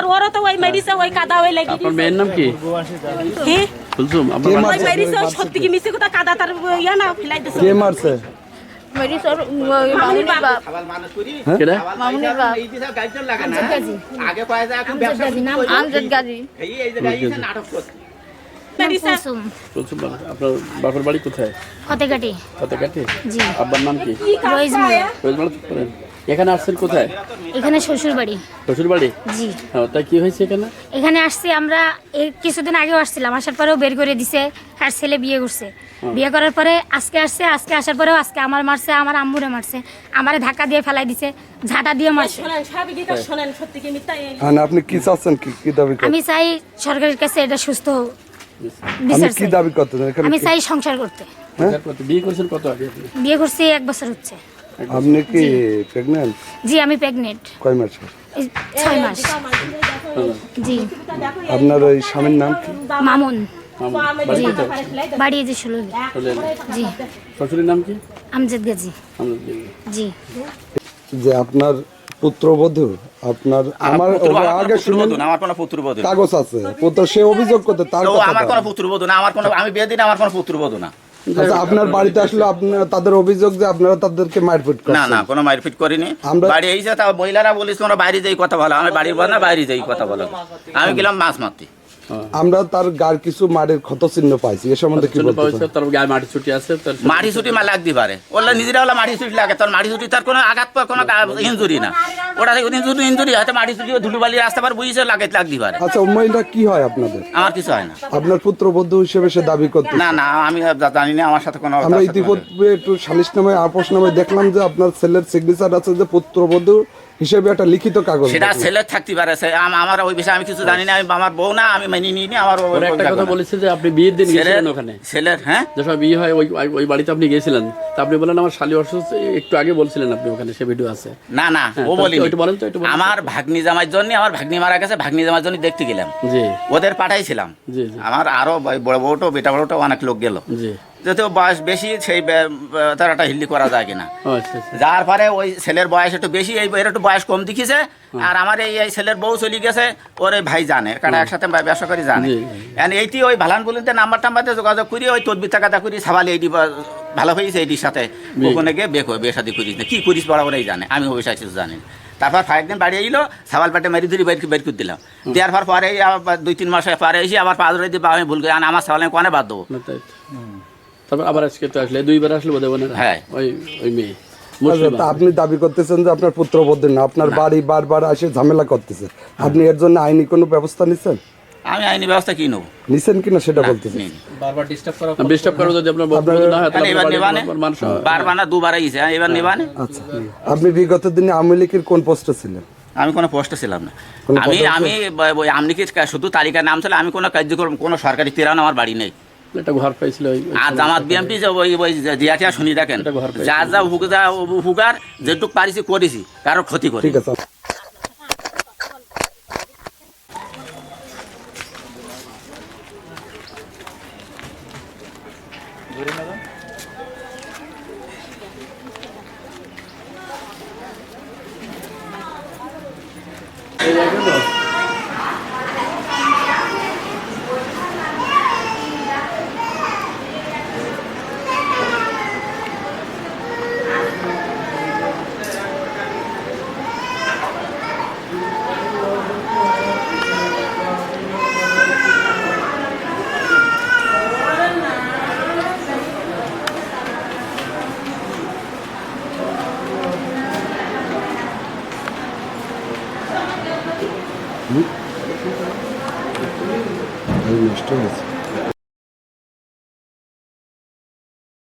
আর ওরও তো ওই মেডিসে ওই কাদা ওই লেগে আপনার মেয়ের নাম কি? কি? কুলসুম আপনার ওই মেডিসে সত্যি কি মিছে কথা? কাদা তার ইয়া না ফেলাই দিছে। কে মারছে। আপনার বাপের বাড়ি কোথায়? আব্বার নাম কি? রোজমালা করেন। এখানে আসছেন কোথায়? এখানে শ্বশুর বাড়ি শ্বশুর বাড়ি জি। হ্যাঁ তা কি হয়েছে এখানে? এখানে আসছি আমরা এই কিছুদিন আগেও আসছিলাম আসার পরেও বের করে দিছে আর ছেলে বিয়ে করছে। বিয়ে করার পরে আজকে আসছে আজকে আসার পরেও আজকে আমার মারছে আমার আম্মুরে মারছে আমারে ধাক্কা দিয়ে ফেলাই দিছে ঝাঁটা দিয়ে মারছে। এই হ্যাঁ। আপনি কি চাচ্ছেন? কি কি দাবি আমি চাই সরকারের কাছে এটা সুস্থ বিচার কি দাবি এখানে আমি চাই সংসার করতে। বিয়ে করেছেন কত আগে বিয়ে করছি এক বছর হচ্ছে। আপনি কি প্রেগনেন্ট জি আমি প্রেগনেন্ট কয় মাস ছয় মাস। জি। আপনার ওই স্বামীর নাম কি? মামুন। মামা, বাড়ি যে ষোলো জি। শ্বশুরের নাম কি? আমজাদ গাজী। জি। যে আপনার পুত্রবধূ আপনার আমার আগে শুনুন আমার কোনো পুত্রবধূ কাগজ আছে। পুত্র সে অভিযোগ করতে তার আমার কোনো পুত্রবধূ না আমার কোনো আমি বিয়ে দিন আমার কোনো পুত্রবধূ না। আচ্ছা আপনার বাড়িতে আসলে আপনার তাদের অভিযোগ যে আপনারা তাদেরকে মারপিট না না কোনো মারপিট করিনি। আমরা- বাড়ি এই যে তা মহিলারা বলিস তোমরা বাইরে যাই কথা বলো। আমি বাড়ির বল না বাইরে যাই কথা বলো। আমি গেলাম মাছ মারতে। আমরা তার গার কিছু মারের ক্ষত চিহ্ন পাইছি এ সম্বন্ধে কি বলতে পাওয়া তার গায়ে মাটি ছুটি আছে তার মাটি ছুটি মা লাগতে পারে। ওরা নিজেরা ওলা মাটি ছুটি লাগে তোর মাটি ছুটি তার কোনো আঘাত পার কোনো ইঞ্জুরি না। ওটা ইঞ্জুরি ইঞ্জুরি হয়তো মাটি ছুটি ধুলো বালি রাস্তা পার বুঝিছে লাগে লাগতে পারে। আচ্ছা ওই কি হয় আপনাদের? আমার কিছু হয় না। আপনার পুত্রবধূ হিসেবে সে দাবি করতে না না আমি জানি না আমার সাথে কোনো আমরা ইতিপূর্বে একটু সালিশ নামে আপোষ নামে দেখলাম যে আপনার ছেলের সিগনেচার আছে যে পুত্রবধূ হিসেবে একটা লিখিত কাগজ সেটা। ছেলে থাকতে পারে আমার ওই বিষয়ে আমি কিছু জানি না আমি আমার বউ না আমি মেনে নিই নি আমার একটা কথা বলেছে যে আপনি বিয়ের দিন গেছিলেন ওখানে। ছেলের হ্যাঁ? যে সময় বিয়ে হয় ওই ওই- বাড়িতে আপনি গেছিলেন তা আপনি বলেন আমার শালি অসুস্থ একটু আগে বলছিলেন আপনি ওখানে সে ভিডিও আছে। না না হ্যাঁ, ও বলি একটু বলেন তো, একটু আমার ভাগ্নি জামাইর জন্য আমার ভাগ্নি মারা গেছে ভাগ্নি জামাইর জন্য দেখতে গেলাম। জি। ওদের পাঠাইছিলাম। জি জি। আমার আরও বড় বউটো বেটা বড়টো অনেক লোক গেল। জি। যেহেতু বয়স বেশি সেই বে- বে- তার একটা হিল্লি করা যায় কিনা। আচ্ছা আচ্ছা। যার পরে ওই ছেলের বয়স একটু বেশি এই এর একটু বয়স কম দেখিছে। আর আমার এই এই ছেলের বউ চলে গেছে ওর এই ভাই জানে কারণ একসাথে ব্যবসা করি জানে। এইটি ওই ভালান বলিতে নাম্বার টাম্বারতে যোগাযোগ করি ওই তদবির টাকাটা করি সাবালি এইটি বা- ভালো হয়েছে এইটির সাথে। ওখানে গিয়ে বেক বিয়ে শাদি করিস না। কি করিস বড় ওরাই জানে আমি অবশ্যই কিছু জানি। তারপর কয়েকদিন বাড়ি এলো সাবাল পাটে মেরি ধরি বের বের করে দিলাম দেওয়ার পর পরে আবার দুই তিন মাস পরে এসে আবার পাঁচ ধরে দিয়ে আমি ভুল করে আমার সাবাল কোনে বাদ দেবো। তারপর আবার আজকে তো আসলে দুইবার আসলে বোধ হয় হ্যাঁ। ওই ওই মেয়ে আচ্ছা, আপনি দাবি করতেছেন যে আপনার পুত্রবধূ না আপনার বাড়ি বারবার এসে ঝামেলা করতেছে। আপনি এর জন্য আইনি কোনো ব্যবস্থা নিচ্ছেন আমি আইনি ব্যবস্থা কি নেব? নিছেন কিনা সেটা বলতেছেন নিই। নি। ডিস্টার্ব করো যদি আপনার না হয় তাহলে তাহলে এবার নেবানে। বারবার না দুবার আইছে হ্যাঁ, এবার নেবানে। আচ্ছা আপনি বিগত দিনে আওয়ামী লীগের কোন পোস্টে ছিলেন? আমি কোনো পোস্টে ছিলাম না। আমি আমি আমনিকে শুধু তালিকার নাম ছিল আমি কোনো কার্যক্রম কোনো সরকারি তেরান আমার বাড়ি নেই। একটা ঘর পাইছিল আর জামাত বিএমপি যে ওই ওই দিয়াটিয়া শুনি দেখেন। যার যা হুকা হুকার যেটুক পারিছি করেছি কারও ক্ষতি করি ঠিক আছে। নষ্ট হয়েছে